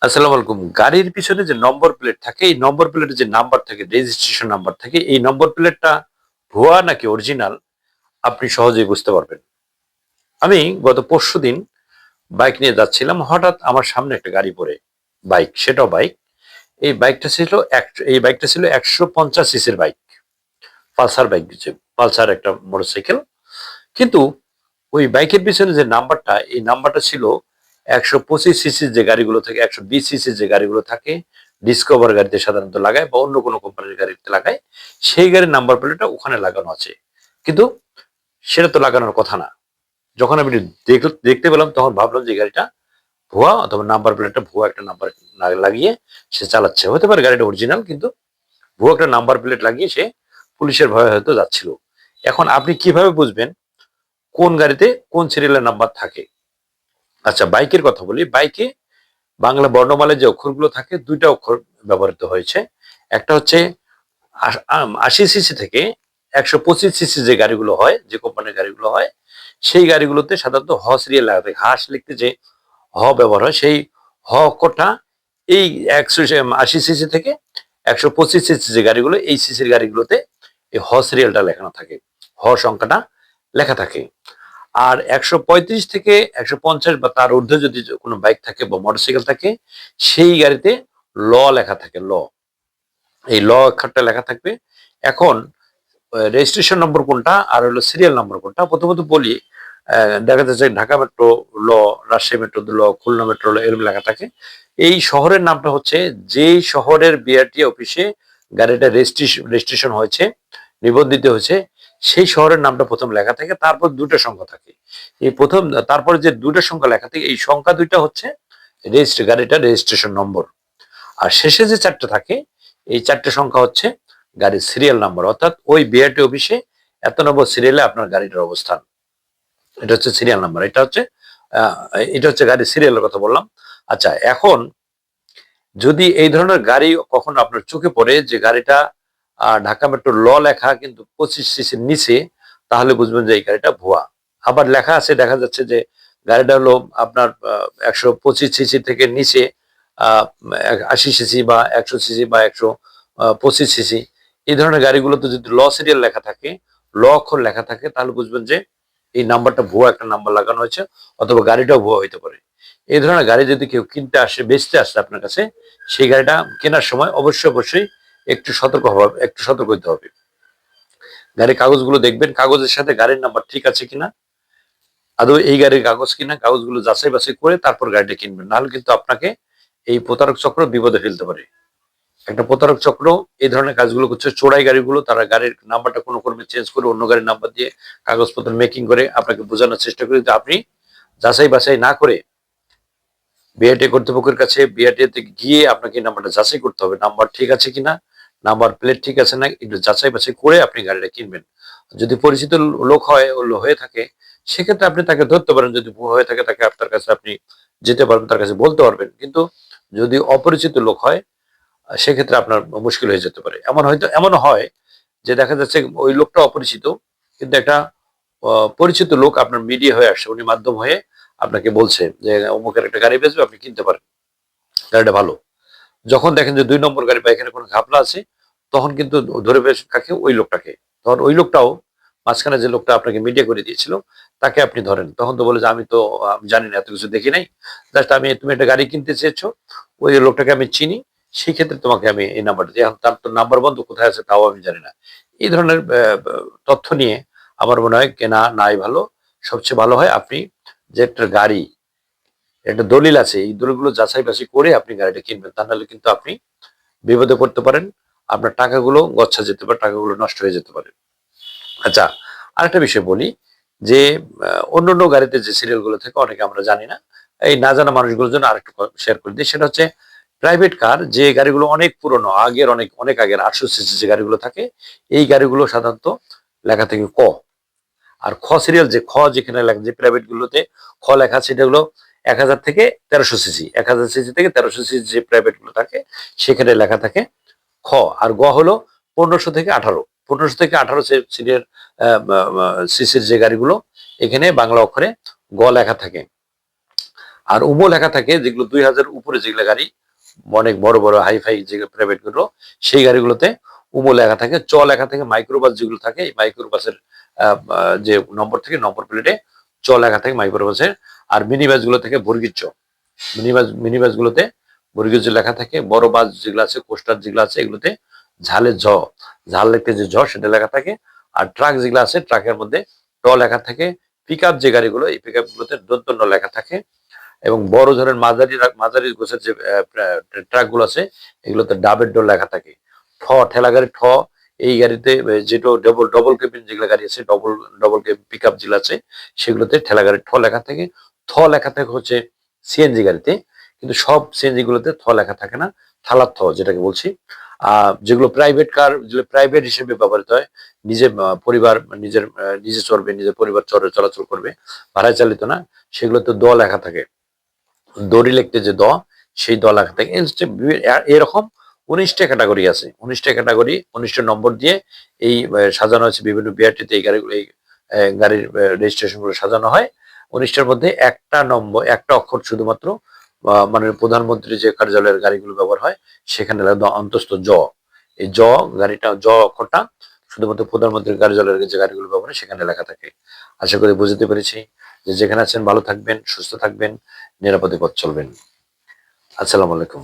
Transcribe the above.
আসসালামু আলাইকুম। গাড়ির পিছনে যে নম্বর প্লেট থাকে, এই নম্বর প্লেটে যে নাম্বার থাকে রেজিস্ট্রেশন নাম্বার থাকে, এই নম্বর প্লেটটা ভুয়া নাকি অরিজিনাল আপনি সহজেই বুঝতে পারবেন। আমি গত পরশু দিন বাইক নিয়ে যাচ্ছিলাম, হঠাৎ আমার সামনে একটা গাড়ি পড়ে, বাইক, সেটাও বাইক। এই বাইকটা ছিল এক- এই বাইকটা ছিল একশো পঞ্চাশ সিসির বাইক, পালসার বাইক পালসার একটা মোটরসাইকেল। কিন্তু ওই বাইকের পিছনে যে নাম্বারটা, এই নাম্বারটা ছিল একশো পঁচিশ সিসির যে গাড়িগুলো থাকে, একশো বিশ সিসির যে গাড়িগুলো থাকে ডিসকভার গাড়িতে সাধারণত লাগায় বা অন্য কোনো কোম্পানির গাড়িতে লাগায়, সেই গাড়ির নাম্বার প্লেটটা ওখানে লাগানো আছে। কিন্তু সেটা তো লাগানোর কথা না। যখন আমি দেখতে পেলাম, তখন ভাবলাম যে গাড়িটা ভুয়া অথবা নাম্বার প্লেটটা ভুয়া একটা নাম্বার লাগিয়ে সে চালাচ্ছে। হতে পারে গাড়িটা অরিজিনাল কিন্তু ভুয়া একটা নাম্বার প্লেট লাগিয়ে সে পুলিশের ভয়ে হয়তো যাচ্ছিল। এখন আপনি কীভাবে বুঝবেন কোন গাড়িতে কোন সিরিয়ালের নাম্বার থাকে? আচ্ছা বাইকের কথা বলি। বাইকে বাংলা বর্ণমালায় যে অক্ষরগুলো থাকে, দুইটা অক্ষর ব্যবহৃত হয়েছে। একটা হচ্ছে আশি সিসি থেকে একশো পঁচিশ সিসি যে গাড়িগুলো হয়, যে কোম্পানির গাড়িগুলো হয়, সেই গাড়িগুলোতে সাধারণত হ সিরিয়াল লাগা থাকে হাঁস লিখতে যে হ ব্যবহার হয়, সেই হ অক্ষরটা এই একশো আশি সিসি থেকে একশো পঁচিশ সিসি যে গাড়িগুলো, এই সিসির গাড়িগুলোতে এই হ সিরিয়ালটা লেখানো থাকে। হ সংখ্যাটা লেখা থাকে। আর একশো পঁয়ত্রিশ থেকে একশো পঞ্চাশ বা তার ঊর্ধ্বে যদি কোনো বাইক থাকে বা মোটরসাইকেল থাকে, সেই গাড়িতে ল লেখা থাকে, ল। এই ল অক্ষরটা লেখা থাকবে। এখন রেজিস্ট্রেশন নম্বর কোনটা আর হলো সিরিয়াল নম্বর কোনটা? প্রথমত বলি দেখা যাচ্ছে ঢাকা মেট্রো ল, রাজশাহী মেট্রো ল, খুলনা মেট্রো ল, এরকম লেখা থাকে। এই শহরের নামটা হচ্ছে, যেই শহরের বিআরটি অফিসে গাড়িটা রেজিস্ট্রেশন রেজিস্ট্রেশন হয়েছে, নিবন্ধিত হয়েছে সেই শহরের নামটা প্রথম লেখা থাকে, তারপর দুটো সংখ্যা থাকে। এই প্রথম, তারপরে যে দুটো সংখ্যা লেখা থাকে, এই সংখ্যা দুইটা হচ্ছে রেজিস্ট্রে গাড়িটা রেজিস্ট্রেশন নম্বর। আর শেষে যে চারটে থাকে, এই চারটে সংখ্যা হচ্ছে গাড়ির সিরিয়াল নাম্বার অর্থাৎ ওই বিআরটি অফিসে এত নম্বর সিরিয়ালে আপনার গাড়িটার অবস্থান। এটা হচ্ছে সিরিয়াল নাম্বার এটা হচ্ছে এটা হচ্ছে গাড়ির সিরিয়ালের কথা বললাম। আচ্ছা এখন যদি এই ধরনের গাড়ি কখনো আপনার চোখে পড়ে যে গাড়িটা ঢাকা মেট্রো ল লেখা কিন্তু পঁচিশ সিসির নিচে, তাহলে বুঝবেন যে এই গাড়িটা ভুয়া। আবার লেখা আছে, দেখা যাচ্ছে যে গাড়িটা হলো আপনার একশো পঁচিশ সিসি থেকে নিচে আশি সিসি বা একশো সিসি বা একশো পঁচিশ সিসি। এই ধরনের গাড়িগুলোতে যদি ল সিরিয়াল লেখা থাকে, ল অক্ষর লেখা থাকে, তাহলে বুঝবেন যে এই নাম্বারটা ভুয়া একটা নাম্বার লাগানো হয়েছে, অথবা গাড়িটাও ভুয়া হইতে পারে। এই ধরনের গাড়ি যদি কেউ কিনতে আসে, বেচতে আসে আপনার কাছে, সেই গাড়িটা কেনার সময় অবশ্যই অবশ্যই একটু সতর্ক হবে একটু সতর্ক হতে হবে। গাড়ির কাগজগুলো দেখবেন, কাগজের সাথে গাড়ির নাম্বার ঠিক আছে কিনা, আদৌ এই গাড়ির কাগজ কিনা, কাগজগুলো যাচাই বাছাই করে তারপর গাড়িটা কিনবেন। নাহলে কিন্তু আপনাকে এই প্রতারক চক্র বিপদে ফেলতে পারে। একটা প্রতারক চক্র এই ধরনের কাজগুলো করছে, চোরাই গাড়িগুলো, তারা গাড়ির নাম্বারটা কোনো ক্রমে চেঞ্জ করে অন্য গাড়ির নাম্বার দিয়ে কাগজপত্র মেকিং করে আপনাকে বোঝানোর চেষ্টা করে। যে আপনি যাচাই বাছাই না করে বিআরটি কর্তৃপক্ষের কাছে বিআরটিতে গিয়ে আপনাকে নাম্বারটা যাচাই করতে হবে নাম্বার ঠিক আছে কিনা নাম্বার প্লেট ঠিক আছে না, একটু যাচাই বাছাই করে আপনি গাড়িটা কিনবেন। যদি পরিচিত লোক হয় হয়ে থাকে, সেক্ষেত্রে আপনি তাকে ধরতে পারেন। যদি হয়ে থাকে, তাকে আপনার কাছে আপনি যেতে পারবেন, তার কাছে বলতে পারবেন। কিন্তু যদি অপরিচিত লোক হয়, সেক্ষেত্রে আপনার মুশকিল হয়ে যেতে পারে। এমন হয়তো এমন হয় যে দেখা যাচ্ছে ওই লোকটা অপরিচিত, কিন্তু একটা পরিচিত লোক আপনার মিডিয়া হয়ে আসছে, উনি মাধ্যম হয়ে আপনাকে বলছে যে, অমুকের একটা গাড়ি বেচবে, আপনি কিনতে পারেন। গাড়িটা ভালো। যখন দেখেন যে দুই নম্বর গাড়ি বা এখানে কোনো ঘাপলা আছে, তখন কিন্তু ধরে বেশ কাকে ওই লোকটাকে। তখন ওই লোকটাও মাঝখানে যে লোকটা আপনাকে মিডিয়া করে দিয়েছিল, তাকে আপনি ধরেন। তখন তো বলে যে, আমি তো জানি না, এত কিছু দেখি নাই। জাস্ট আমি, তুমি একটা গাড়ি কিনতে চেয়েছো, ওই লোকটাকে আমি চিনি, সেই ক্ষেত্রে তোমাকে আমি এই নাম্বারটা দিই তার তো নাম্বার বন্ধ কোথায় আছে তাও আমি জানি না। এই ধরনের তথ্য নিয়ে আমার মনে হয় কেনা নাই ভালো। সবচেয়ে ভালো হয় আপনি যে একটা গাড়ি একটা দলিল আছে, এই দলিলগুলো যাচাই বাছাই করে আপনি গাড়িটা কিনবেন। তা নাহলে কিন্তু আপনি বিপদে পড়তে পারেন, আপনার টাকাগুলো গচ্ছা যেতে পারে, টাকাগুলো নষ্ট হয়ে যেতে পারে। আচ্ছা আরেকটা বিষয় বলি যে অন্য অন্য গাড়িতে যে সিরিয়ালগুলো থাকে, অনেকে আমরা জানি না, এই না জানা মানুষগুলোর জন্য আরেকটু শেয়ার করে দিই। সেটা হচ্ছে প্রাইভেট কার যে গাড়িগুলো অনেক পুরনো, আগের অনেক অনেক আগের, আটশো সিসি যে গাড়িগুলো থাকে, এই গাড়িগুলো সাধারণত লেখা থাকে ক। আর খ সিরিয়াল যে, খ যেখানে লেখা, যে প্রাইভেট গুলোতে খ লেখা সেটাগুলো এক হাজার থেকে তেরোশো সিসি, এক হাজার সিসি থেকে তেরোশো সিসি যে প্রাইভেটগুলো থাকে, সেখানে লেখা থাকে খ, আর গ হলো পনেরোশো থেকে আঠারো, পনেরোশো থেকে আঠারো সিরিয়াল সিসির যে গাড়িগুলো, এখানে বাংলা অক্ষরে গ লেখা থাকে। আর উমো লেখা থাকে যেগুলো দুই হাজার উপরে যেগুলো গাড়ি, অনেক বড় বড় হাইফাই যেগুলো প্রাইভেটগুলো, সেই গাড়িগুলোতে উমো লেখা থাকে, চ লেখা থাকে মাইক্রোবাস যেগুলো থাকে, এই মাইক্রোবাসের যে নম্বর থেকে নম্বর প্লেটে চ লেখা থাকে মাইক্রোবাসের আর মিনি বাসগুলো থেকে বর্গির চ মিনি বাস মিনি বাস গুলোতে বর্গীয় যে লেখা থাকে, বড় বাস যেগুলো আছে, কোস্টার যেগুলো আছে, এগুলোতে ঝালের ঝ, ঝাল লিখতে যে ঝ, সেটা লেখা থাকে। আর ট্রাক যেগুলো আছে, ট্রাকের মধ্যে ট লেখা থাকে। পিক যে গাড়িগুলো, এই পিক গুলোতে দন্তন্য লেখা থাকে। এবং বড় ধরনের মাঝারি মাঝারি গোছের যে ট্রাকগুলো আছে, এগুলোতে ডাবের ডোর লেখা থাকে। ঠ ঠেলা গাড়ি ঠ এই গাড়িতে যেটা ডবল ডবল কেবিন যেগুলো গাড়ি আছে double double cabin pick up যেগুলো আছে সেগুলোতে ঠেলা গাড়ি ঠ লেখা থাকে। থ লেখা থাকে হচ্ছে সিএনজি গাড়িতে কিন্তু সব সিএনজি গুলোতে থ লেখা থাকে না থালার থ যেটাকে বলছি। যেগুলো প্রাইভেট কার যেগুলো প্রাইভেট হিসেবে ব্যবহৃত হয় নিজে আহ, পরিবার নিজের নিজে চড়বে নিজের পরিবার চড়ে চলাচল করবে ভাড়ায় চালিত না সেগুলোতে দ লেখা থাকে। দড়ি লিখতে যে দ সেই দ লেখা থাকে। এরকম উনিশটা ক্যাটাগরি আছে। উনিশটা ক্যাটাগরি উনিশটা নম্বর দিয়ে এই সাজানো হয়েছে বিভিন্ন বিআরটিতে এই গাড়িগুলো, এই গাড়ির রেজিস্ট্রেশনগুলো সাজানো হয়। উনিশটার মধ্যে একটা নম্বর, একটা অক্ষর শুধুমাত্র মানে প্রধানমন্ত্রী যে কার্যালয়ের গাড়িগুলো ব্যবহার হয়, সেখানে অন্তস্থ জ। এই জ গাড়িটা, জ অক্ষরটা শুধুমাত্র প্রধানমন্ত্রীর কার্যালয়ের যে গাড়িগুলো ব্যবহার সেখানে লেখা থাকে। আশা করি বুঝতে পেরেছি যে যেখানে আছেন, ভালো থাকবেন, সুস্থ থাকবেন, নিরাপদে পথ চলবেন। আসসালামু আলাইকুম।